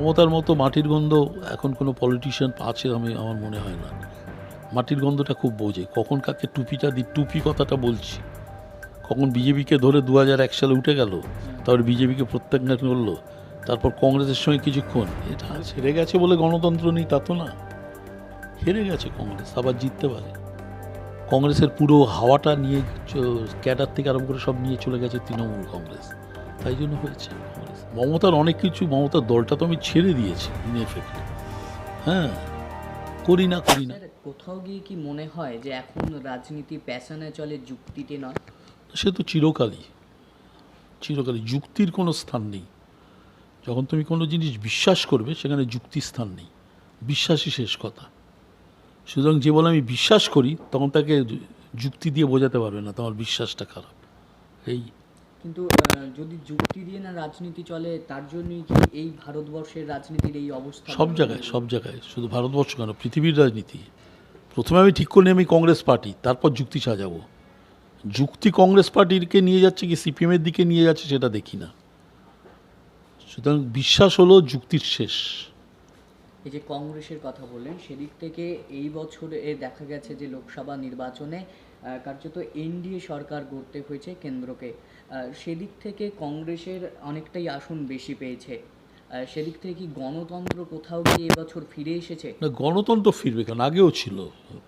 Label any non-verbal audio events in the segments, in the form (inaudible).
মমতার মতো মাটির গন্ধ এখন কোনো পলিটিশিয়ান আছে আমি, আমার মনে হয় না। মাটির গন্ধটা খুব বোঝে। কখন কাকে টুপিটা দি, টুপি কথাটা বলছি। কখন বিজেপিকে ধরে দু এক সালে উঠে গেল, তারপর বিজেপিকে প্রত্যাখ্যান করল, তারপর কংগ্রেসের সঙ্গে কিছুক্ষণ, এটা হেরে গেছে বলে গণতন্ত্র নেই, তা তো না। হেরে গেছে কংগ্রেস, আবার জিততে পারে। কংগ্রেসের পুরো হাওয়াটা নিয়ে ক্যাডার থেকে আরম্ভ করে সব নিয়ে চলে গেছে তৃণমূল কংগ্রেস। তাই জন্য হয়েছে মমতার অনেক কিছু মমতার দলটা তো আমি ছেড়ে দিয়েছি ইন এফেক্ট হ্যাঁ করি না করি না। কোথাও গিয়ে কি মনে হয় যে এখন রাজনীতি প্যাশনে চলে যুক্তিতে নয়? সে তো চিরকালই চিরকালই যুক্তির কোনো স্থান নেই। যখন তুমি কোনো জিনিস বিশ্বাস করবে সেখানে যুক্তির স্থান নেই। বিশ্বাসই শেষ কথা। সুতরাং যে বলে আমি বিশ্বাস করি তখন তাকে যুক্তি দিয়ে বোঝাতে পারবে না তোমার বিশ্বাসটা খারাপ। এই কিন্তু যদি যুক্তি দিয়ে না রাজনীতি চলে তার জন্যই কি এই ভারতবর্ষের রাজনীতির এই অবস্থা? সব জায়গায় সব জায়গায়। শুধু ভারতবর্ষ কেন পৃথিবীর রাজনীতি। প্রথমে আমি ঠিক করে আমি কংগ্রেস পার্টি তারপর যুক্তি সাজাবো যুক্তি কংগ্রেস পার্টিকে নিয়ে যাচ্ছে কি সিপিএমের দিকে নিয়ে যাচ্ছে সেটা দেখি না। সুতরাং বিশ্বাস হলো যুক্তির শেষ। এই যে কংগ্রেসের কথা বললেন সেদিক থেকে এই বছরে দেখা গেছে যে লোকসভা নির্বাচনে কার্যত এনডিএ সরকার গড়তে হয়েছে কেন্দ্রকে। সেদিক থেকে কংগ্রেসের অনেকটাই আসন বেশি পেয়েছে। সেদিক থেকে কি গণতন্ত্র কোথাও গিয়ে এবছর ফিরে এসেছে? না গণতন্ত্র ফিরবে কারণ আগেও ছিল।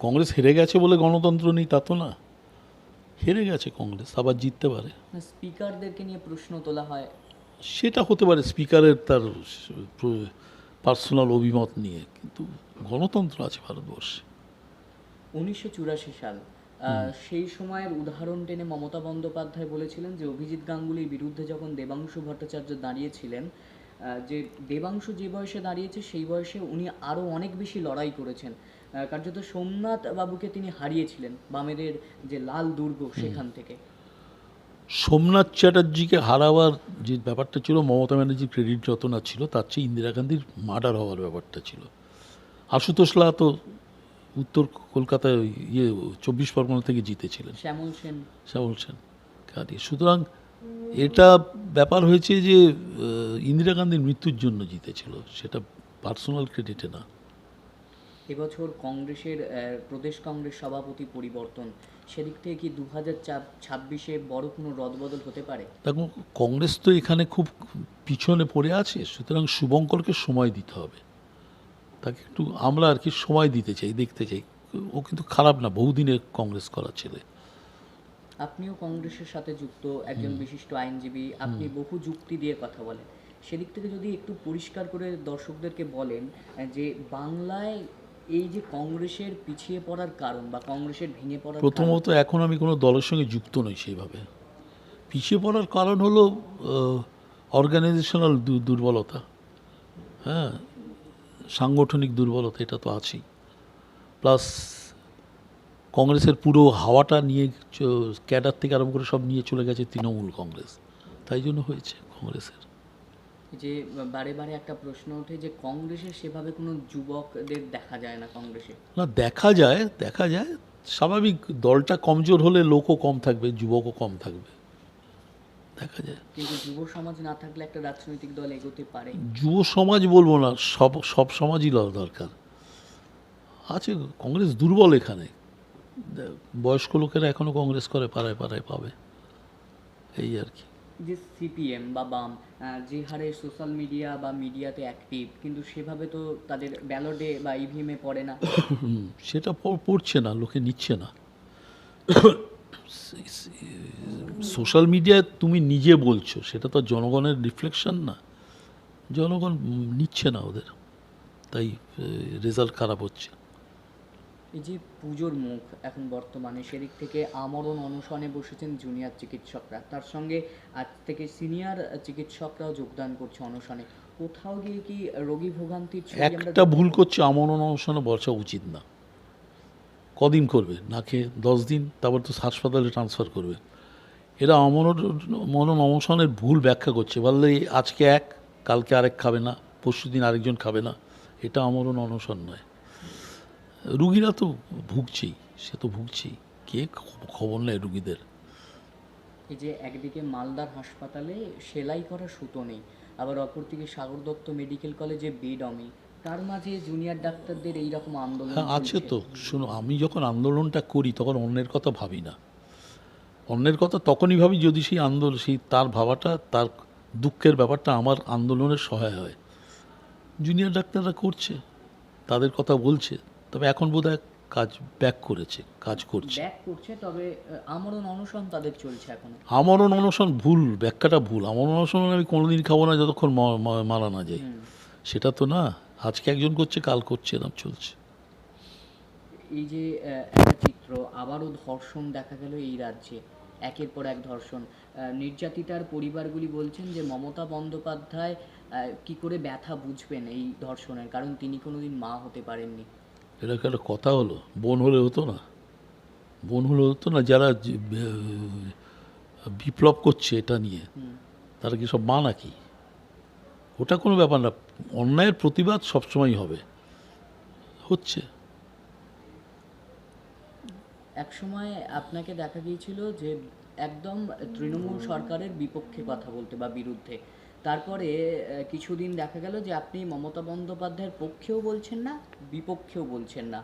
কংগ্রেস হেরে গেছে বলে গণতন্ত্র নেই তা তো না। হেরে গেছে কংগ্রেস আবার জিততে পারে। স্পিকারদেরকে নিয়ে প্রশ্ন তোলা হয়। সেটা হতে পারে স্পিকারের তার পার্সোনাল অভিমত নিয়ে কিন্তু গণতন্ত্র আছে ভারতবর্ষে। উনিশশো চুরাশি সাল। সেই সময়ের উদাহরণ টেনে মমতা বন্দ্যোপাধ্যায় বলেছিলেন যে অভিজিৎ গাঙ্গুলির বিরুদ্ধে যখন দেবাংশু ভট্টাচার্য দাঁড়িয়েছিলেন যে দেবাংশু যে বয়সে দাঁড়িয়েছে সেই বয়সে উনি আরও অনেক বেশি লড়াই করেছেন। কার্যত সোমনাথ বাবুকে তিনি হারিয়েছিলেন বামেদের যে লাল দুর্গ সেখান থেকে। সোমনাথ চ্যাটার্জিকে হারাবার যে ব্যাপারটা ছিল মমতা ব্যানার্জির ক্রেডিট যত না ছিল তার চেয়ে ইন্দিরা গান্ধীর মার্ডার হওয়ার ব্যাপারটা ছিল। আশুতোষ লাহা তো উত্তর কলকাতায় ইয়ে চব্বিশ পরগনা থেকে জিতেছিলেন। শ্যামল সেন। শ্যামল সেন সুতরাং এটা ব্যাপার হয়েছে যে ইন্দিরা গান্ধীর মৃত্যুর জন্য জিতেছিল সেটা পার্সোনাল ক্রেডিটে না। এবছর কংগ্রেসের প্রদেশ কংগ্রেস সভাপতি পরিবর্তন সেদিক থেকে কি দু হাজার ছাব্বিশে বড় কোনো রদবদল হতে পারে? দেখো কংগ্রেস তো এখানে খুব পিছনে পড়ে আছে সুতরাং শুভঙ্করকে সময় দিতে হবে। তাকে একটু আমরা আর কি সময় দিতে চাই দেখতে চাই। ও কিন্তু খারাপ না বহুদিনের কংগ্রেস করা ছেলে। আপনিও কংগ্রেসের সাথে যুক্ত একজন বিশিষ্ট আইনজীবী আপনি বহু যুক্তি দিয়ে কথা বলেন। সেদিক থেকে যদি একটু পরিষ্কার করে দর্শকদেরকে বলেন যে বাংলায় এই যে কংগ্রেসের পিছিয়ে পড়ার কারণ বা কংগ্রেসের ভেঙে পড়ার প্রথমত এখন আমি কোনো দলের সঙ্গে যুক্ত নই সেইভাবে। পিছিয়ে পড়ার কারণ হলো অর্গানাইজেশনাল দুর্বলতা হ্যাঁ সাংগঠনিক দুর্বলতা এটা তো আছেই। প্লাস কংগ্রেসের পুরো হাওয়াটা নিয়ে ক্যাডার থেকে আরম্ভ করে সব নিয়ে চলে গেছে তৃণমূল কংগ্রেস। তাই জন্য হয়েছে কংগ্রেসের। যে বারে বারে একটা প্রশ্ন ওঠে যে কংগ্রেসের সেভাবে কোনো যুবকদের দেখা যায় না কংগ্রেসে? না দেখা যায় দেখা যায়। স্বাভাবিক দলটা কমজোর হলে লোকও কম থাকবে যুবকও কম থাকবে। দেখা যায়। কিন্তু যুব সমাজ না থাকলে একটা রাজনৈতিক দল এগোতে পারে। যুব সমাজ বলব না সব সব সমাজই দরকার। আছে কংগ্রেস দুর্বল এখানে। বয়স্ক লোকেরা এখনও কংগ্রেস করে পাড়ায় পাড়ায় পাবে। এই আর কি। যে সিপিএম বা বাম যে হারে সোশ্যাল মিডিয়া বা মিডিয়াতে অ্যাক্টিভ কিন্তু সেভাবে তো তাদের ব্যালটে বা ইভিএমে পড়ে না। (coughs) সেটা পড়ছে না লোকে নিচ্ছে না। সোশ্যাল মিডিয়ায় তুমি নিজে বলছো সেটা তো জনগণের রিফ্লেকশন না। জনগণ নিচ্ছে না ওদের তাই রেজাল্ট খারাপ হচ্ছে। এই যে পুজোর মুখ এখন বর্তমানে সেদিক থেকে আমরণ অনশনে বসেছেন জুনিয়র চিকিৎসকরা। তার সঙ্গে আজ থেকে সিনিয়র চিকিৎসকরাও যোগদান করছে অনশনে। কোথাও গিয়ে কি রোগী ভোগান্তির একটা ভুল করছে আমরণ অনশনে বসা উচিত না। কদিন করবে, না খেয়ে দশ দিন, তারপর তো হাসপাতালে ট্রান্সফার করবে। এরা আমরণ মনন অনশনের ভুল ব্যাখ্যা করছে। বললে আজকে এক, কালকে আরেক খাবে না, পরশু দিন আরেকজন খাবে না, এটা আমরণ অনশন নয়। রুগীরা তো ভুগছেই, সে তো ভুগছেই। কে খবর নেয় রুগীদের? এই যে একদিকে মালদার হাসপাতালে সেলাই করা সুতো নেই, আবার অপরদিকে সাগর দত্ত মেডিকেল কলেজে বেডমি তার মাঝে জুনিয়র ডাক্তারদের এই রকম আন্দোলন হ্যাঁ আছে তো। শোনো আমি যখন আন্দোলনটা করি তখন অন্যের কথা ভাবি না। অন্যের কথা তখনই ভাবি যদি সেই আন্দোলন সেই তার ভাবাটা তার দুঃখের ব্যাপারটা আমার আন্দোলনের সহায় হয়। জুনিয়র ডাক্তাররা করছে তাদের কথা বলছে তবে এখন বোধহয় কাজ ব্যাক করেছে কাজ করছে। ব্যাক করছে তবে আমরণ অনশন তাদের চলছে এখনও। আমরণ অনশন ভুল ব্যাখ্যাটা ভুল। আমরণ অনশন আমি কোনোদিন খাব না যতক্ষণ মারা না যায় সেটা তো না আজকে একজন করছে কাল করছে এরকম চলছে। এই যে একটা চিত্র আবারও ধর্ষণ দেখা গেল এই রাজ্যে একের পর এক ধর্ষণ। নির্যাতিতার পরিবারগুলি বলছেন যে মমতা বন্দ্যোপাধ্যায় কি করে ব্যথা বুঝবেন এই ধর্ষণের? কারণ তিনি কোনোদিন মা হতে পারেননি। এটা একটা কথা হলো? বোন হলে হতো না। বোন হলে হতো না যারা বিপ্লব করছে এটা নিয়ে তারা কি সব মা নাকি? ওটা কোনো ব্যাপার না। অন্যায়ের প্রতিবাদ সবসময় হবে। হচ্ছে। এক সময় আপনাকে দেখা গিয়েছিল যে একদম তৃণমূল সরকারের বিপক্ষে কথা বলতে বা বিরুদ্ধে। তারপরে কিছুদিন দেখা গেল যে আপনি মমতা বন্দ্যোপাধ্যায়ের পক্ষেও বলছেন না বিপক্ষেও বলছেন না।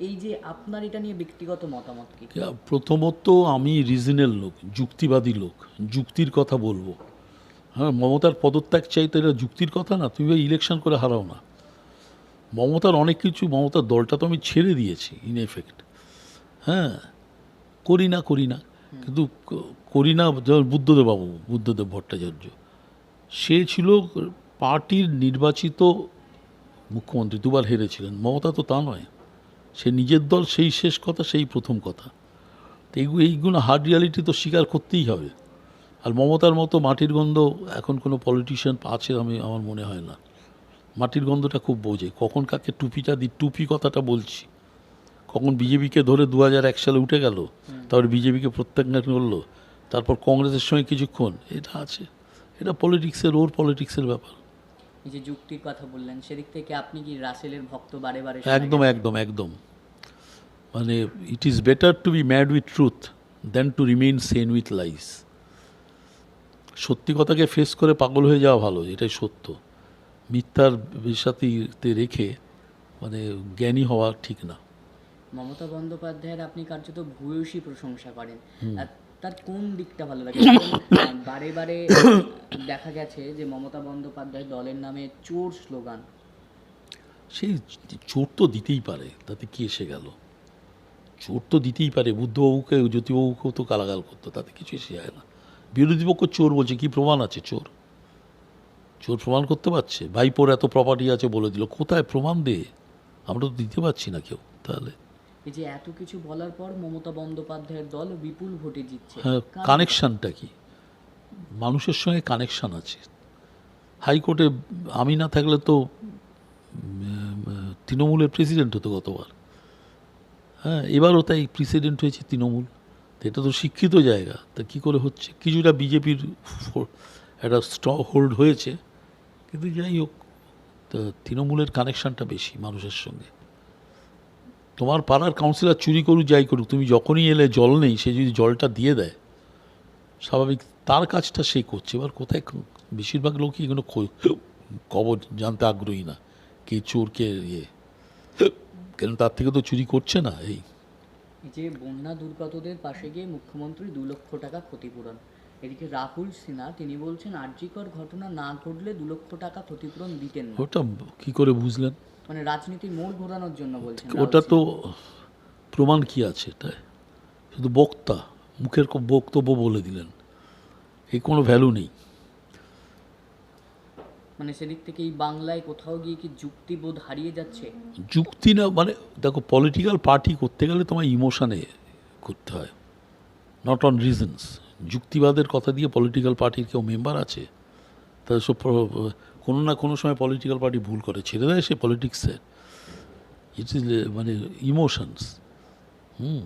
এই যে আপনার এটা নিয়ে ব্যক্তিগত মতামত কি? প্রথমত আমি রিজনের লোক যুক্তিবাদী লোক। যুক্তির কথা বলব। হ্যাঁ মমতার পদত্যাগ চাইতে এটা যুক্তির কথা না? তুমি ইলেকশন করে হারাও না। মমতার অনেক কিছু, মমতার দলটা তো আমি ছেড়ে দিয়েছি ইন এফেক্ট হ্যাঁ করি না করি না। কিন্তু করি না যেমন বুদ্ধদেব বাবু বুদ্ধদেব ভট্টাচার্য। সে ছিল পার্টির নির্বাচিত মুখ্যমন্ত্রী, দুবার হেরেছিলেন। মমতা তো তা নয়। সে নিজের দল, সেই শেষ কথা, সেই প্রথম কথা। তো এইগুলো হার্ড রিয়ালিটি তো স্বীকার করতেই হবে। আর মমতার মতো মাটির গন্ধ এখন কোনো পলিটিশিয়ান আছে আমি আমার মনে হয় না। মাটির গন্ধটা খুব বোঝে। কখন কাকে টুপিটা দিই টুপি কথাটা বলছি। কখন বিজেপিকে ধরে দু হাজার এক সালে উঠে গেল তারপর বিজেপিকে প্রত্যাখ্যান করল তারপর কংগ্রেসের সঙ্গে কিছুক্ষণ এটা আছে। এটা পলিটিক্সের ওর পলিটিক্সের ব্যাপার। এই যে যুক্তির কথা বললেন সেদিক থেকে আপনি কি রাসেলের ভক্ত বারে বারে একদম একদম একদম। মানে it is better to be mad with truth than to remain sane with lies সত্যি কথাকে ফেস করে পাগল হয়ে যাওয়া ভালো এটাই সত্য। মিথ্যার সাথে রেখে মানে জ্ঞানী হওয়া ঠিক না। মমতা বন্দ্যোপাধ্যায়ের আপনি কার্যত ভূয়সী প্রশংসা করেন। তার কোন দিকটা ভালো লাগে? বারে বারে দেখা গেছে যে মমতা বন্দ্যোপাধ্যায় দলের নামে চোর স্লোগান। সেই চোর তো দিতেই পারে তাতে কি এসে গেল? চোর তো দিতেই পারে বুদ্ধবাবুকে জ্যোতিবাবুকেও তো কালাগাল করতো তাতে কিছু এসে যায় না। বিরোধী পক্ষ চোর বলছে কি প্রমাণ আছে চোর? চোর প্রমাণ করতে পারছে? ভাইপোর এত প্রপার্টি আছে বলে দিল কোথায় প্রমাণ দে? আমরা তো দিতে পারছি না কেউ তাহলে। এই যে এত কিছু বলার পর মমতা বন্দ্যোপাধ্যায়ের দল বিপুল ভোটে জিতছে। হ্যাঁ কানেকশানটা কি? মানুষের সঙ্গে কানেকশান আছে। হাইকোর্টে আমি না থাকলে তো তৃণমূলের প্রেসিডেন্ট হতো গতবার। হ্যাঁ এবারও তাই প্রেসিডেন্ট হয়েছে তৃণমূল। তো এটা তো শিক্ষিত জায়গা। তা কী করে হচ্ছে? কিছুটা বিজেপির একটা স্ট হোল্ড হয়েছে। কিন্তু যাই হোক, তা তৃণমূলের কানেকশানটা বেশি মানুষের সঙ্গে। তোমার পাড়ার কাউন্সিলর চুরি করুক, যাই করুক, তুমি যখনই এলে জল নেই, সে যদি জলটা দিয়ে দেয়, স্বাভাবিক তার কাজটা সে করছে। এবার কোথায় বেশিরভাগ লোকই এগুলো খবর জানতে আগ্রহী না, কে চোর কে ইয়ে কেন তার থেকে তো চুরি করছে না, এই যে বন্যা দুর্গতদের পাশে গিয়ে মুখ্যমন্ত্রী দু লক্ষ টাকা ক্ষতিপূরণ। এদিকে রাহুল সিনহা তিনি বলছেন আর্যিকর ঘটনা না ঘটলে দু লক্ষ টাকা ক্ষতিপূরণ দিতেন না। ওটা কি করে বুঝলেন? মানে রাজনীতির মোড় ঘোরানোর জন্য বলছেন ওটা তো প্রমাণ কি আছে এটা শুধু বক্তা মুখের বক্তব্য বলে দিলেন। এই কোনো ভ্যালু নেই। মানে সেদিক থেকে এই বাংলায় কোথাও গিয়ে কি যুক্তিবোধ হারিয়ে যাচ্ছে? যুক্তি না মানে দেখো পলিটিক্যাল পার্টি করতে গেলে তোমার ইমোশনে করতে হয় নট অন রিজনস যুক্তিবাদের কথা দিয়ে পলিটিক্যাল পার্টির কেউ মেম্বার আছে তাদের সব কোনো না কোনো সময় পলিটিক্যাল পার্টি ভুল করে, ছেড়ে দেয় সে পলিটিক্সের ইট ইজ মানে ইমোশনস হুম।